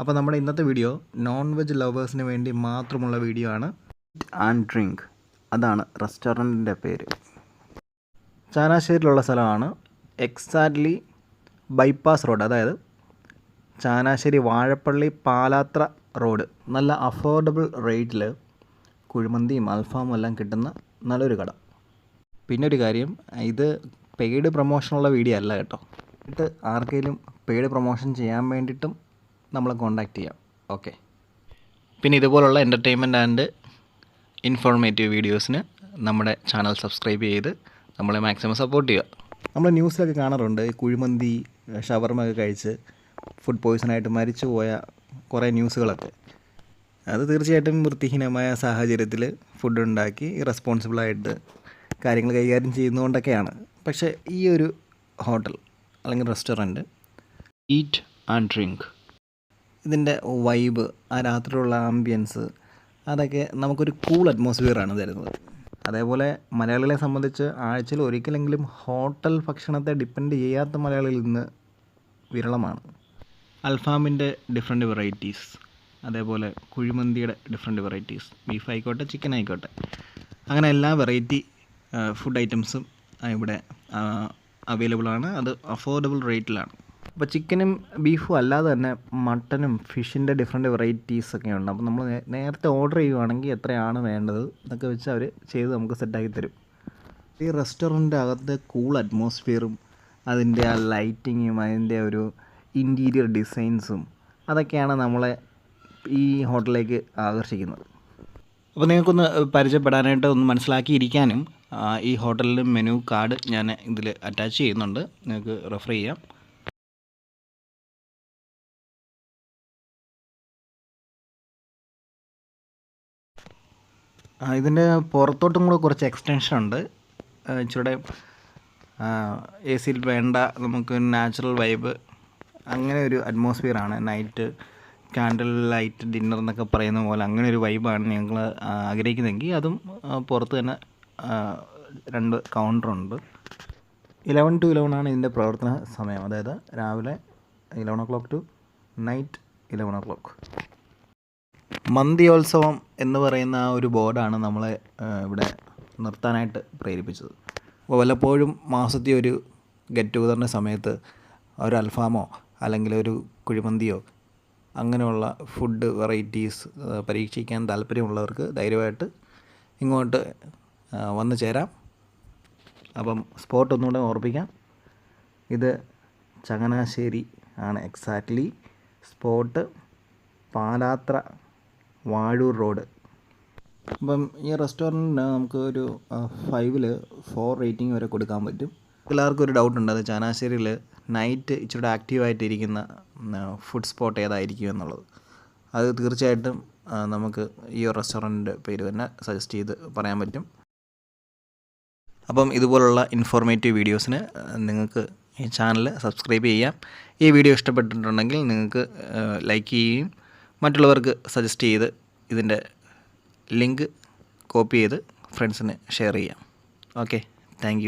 അപ്പോൾ നമ്മുടെ ഇന്നത്തെ വീഡിയോ നോൺ വെജ് ലവേഴ്സിന് വേണ്ടി മാത്രമുള്ള വീഡിയോ ആണ്. ആൻഡ് ഡ്രിങ്ക് അതാണ് റെസ്റ്റോറന്റിന്റെ പേര്. ചാനാശ്ശേരിയിലുള്ള സ്ഥലമാണ്. എക്സാക്ട്ലി ബൈപ്പാസ് റോഡ് അതായത് ചാനാശ്ശേരി വാഴപ്പള്ളി പാലാത്ര റോഡ് നല്ല അഫോർഡബിൾ റേറ്റിൽ കുഴിമന്തിയും അൽഫാമും എല്ലാം കിട്ടുന്ന നല്ലൊരു കട. പിന്നെ ഒരു കാര്യം ഇത് പെയ്ഡ് പ്രൊമോഷനുള്ള വീഡിയോ അല്ല കേട്ടോ. എന്നിട്ട് ആർക്കെങ്കിലും പെയ്ഡ് പ്രൊമോഷൻ ചെയ്യാൻ വേണ്ടിയിട്ടും നമ്മളെ കോൺടാക്റ്റ് ചെയ്യാം. ഓക്കെ പിന്നെ ഇതുപോലുള്ള എന്റർടൈൻമെന്റ് ആൻഡ് ഇൻഫോർമേറ്റീവ് വീഡിയോസിന് നമ്മുടെ ചാനൽ സബ്സ്ക്രൈബ് ചെയ്ത് നമ്മളെ മാക്സിമം സപ്പോർട്ട് ചെയ്യുക. നമ്മൾ ന്യൂസിലൊക്കെ കാണാറുണ്ട്. കുഴിമന്തി ഷവർമ ഒക്കെ കഴിച്ച് ഫുഡ് പോയ്സണായിട്ട് മരിച്ചു പോയ കുറേ ന്യൂസുകളൊക്കെ അത് തീർച്ചയായിട്ടും വൃത്തിഹീനമായ സാഹചര്യത്തിൽ ഫുഡ് ഉണ്ടാക്കി റെസ്പോൺസിബിളായിട്ട് കാര്യങ്ങൾ കൈകാര്യം ചെയ്യുന്നതുകൊണ്ടൊക്കെയാണ് പക്ഷേ ഈ ഒരു ഹോട്ടൽ അല്ലെങ്കിൽ റെസ്റ്റോറന്റ് ഈറ്റ് ആൻഡ് ഡ്രിങ്ക് ഇതിന്റെ വൈബ് ആ രാത്രിയിലുള്ള ആംബിയൻസ് അതൊക്കെ നമുക്കൊരു കൂൾ അറ്റ്മോസ്ഫിയറാണ് തരുന്നത്. അതേപോലെ മലയാളികളെ സംബന്ധിച്ച് ആഴ്ചയിൽ ഒരിക്കലെങ്കിലും ഹോട്ടൽ ഭക്ഷണത്തെ ഡിപ്പെൻഡ് ചെയ്യാത്ത മലയാളികൾ ഇന്ന് വിരളമാണ്. അൽഫാമിന്റെ ഡിഫറെന്റ് വെറൈറ്റീസ് അതേപോലെ കുഴിമന്തിയുടെ ഡിഫറെന്റ് വെറൈറ്റീസ് ബീഫ് ആയിക്കോട്ടെ ചിക്കൻ ആയിക്കോട്ടെ. അങ്ങനെ എല്ലാ വെറൈറ്റി ഫുഡ് ഐറ്റംസും ഇവിടെ അവൈലബിളാണ് അത് അഫോർഡബിൾ റേറ്റിലാണ് അപ്പോൾ ചിക്കനും ബീഫും അല്ലാതെ തന്നെ മട്ടനും ഫിഷിന്റെ ഡിഫറെന്റ് വെറൈറ്റീസ് ഒക്കെ ഉണ്ട് അപ്പോൾ നമ്മൾ നേരത്തെ ഓർഡർ ചെയ്യുവാണെങ്കിൽ എത്രയാണ് വേണ്ടത്? എന്നൊക്കെ വെച്ച് അവർ ചെയ്ത് നമുക്ക് സെറ്റാക്കി തരും. ഈ റെസ്റ്റോറന്റിന്റെ അകത്തെ കൂൾ അറ്റ്മോസ്ഫിയറും അതിന്റെ ആ ലൈറ്റിങ്ങും അതിന്റെ ഒരു ഇന്റീരിയർ ഡിസൈൻസും അതൊക്കെയാണ് നമ്മളെ ഈ ഹോട്ടലിലേക്ക് ആകർഷിക്കുന്നത്. അപ്പോൾ നിങ്ങൾക്കൊന്ന് പരിചയപ്പെടാനായിട്ട് ഒന്ന് മനസ്സിലാക്കിയിരിക്കാനും ഈ ഹോട്ടലിന്റെ മെനു കാർഡ് ഞാൻ ഇതിൽ അറ്റാച്ച് ചെയ്യുന്നുണ്ട്. നിങ്ങൾക്ക് റെഫർ ചെയ്യാം. ഇതിന്റെ പുറത്തോട്ടും കൂടെ കുറച്ച് എക്സ്റ്റൻഷൻ ഉണ്ട്. ഇച്ചിരി എ സിയിൽ വേണ്ട നമുക്ക് നാച്ചുറൽ വൈബ് അങ്ങനെ ഒരു അറ്റ്മോസ്ഫിയറാണ് നൈറ്റ് കാൻഡിൽ ലൈറ്റ് ഡിന്നർ എന്നൊക്കെ പറയുന്ന പോലെ അങ്ങനെ ഒരു വൈബാണ് ഞങ്ങൾ ആഗ്രഹിക്കുന്നതെങ്കിൽ അതും പുറത്ത് തന്നെ രണ്ട് കൗണ്ടറുണ്ട് ഇലവൻ ടു ഇലവൻ ആണ് ഇതിന്റെ പ്രവർത്തന സമയം. അതായത് രാവിലെ eleven o'clock to night eleven o'clock മന്തിയോത്സവം എന്ന് പറയുന്ന ആ ഒരു ബോർഡാണ് നമ്മളെ ഇവിടെ നിർത്താനായിട്ട് പ്രേരിപ്പിച്ചത്. അപ്പോൾ വല്ലപ്പോഴും മാസത്തെ ഒരു ഗെറ്റ് ടുഗദറിന്റെ സമയത്ത് ഒരു അൽഫാമോ അല്ലെങ്കിൽ ഒരു കുഴിമന്തിയോ അങ്ങനെയുള്ള ഫുഡ് വെറൈറ്റീസ് പരീക്ഷിക്കാൻ താല്പര്യമുള്ളവർക്ക് ധൈര്യമായിട്ട് ഇങ്ങോട്ട് വന്നു ചേരാം. അപ്പം സ്പോട്ട് ഒന്നുകൂടെ ഓർപ്പിക്കാം. ഇത് ചങ്ങനാശ്ശേരി ആണ് exactly spot Palathra Vazhoor road. അപ്പം ഈ റെസ്റ്റോറന്റിന് നമുക്ക് ഒരു ഫൈവിൽ ഫോർ റേറ്റിംഗ് വരെ കൊടുക്കാൻ പറ്റും. എല്ലാവർക്കും ഒരു ഡൗട്ടുണ്ട് അത് ചാനാശ്ശേരിയിൽ നൈറ്റ് ഇച്ചിരി ആക്റ്റീവായിട്ടിരിക്കുന്ന ഫുഡ് സ്പോട്ട് ഏതായിരിക്കും എന്നുള്ളത്. അത് തീർച്ചയായിട്ടും നമുക്ക് ഈ റെസ്റ്റോറന്റിന്റെ പേര് തന്നെ സജസ്റ്റ് ചെയ്ത് പറയാൻ പറ്റും. അപ്പം ഇതുപോലുള്ള ഇൻഫോർമേറ്റീവ് വീഡിയോസിന് നിങ്ങൾക്ക് ഈ ചാനൽ സബ്സ്ക്രൈബ് ചെയ്യാം. ഈ വീഡിയോ ഇഷ്ടപ്പെട്ടിട്ടുണ്ടെങ്കിൽ നിങ്ങൾക്ക് ലൈക്ക് ചെയ്യുകയും മറ്റുള്ളവർക്ക് സജസ്റ്റ് ചെയ്ത് ഇതിന്റെ ലിങ്ക് കോപ്പി ചെയ്ത് ഫ്രണ്ട്സിന് ഷെയർ ചെയ്യാം. Okay thank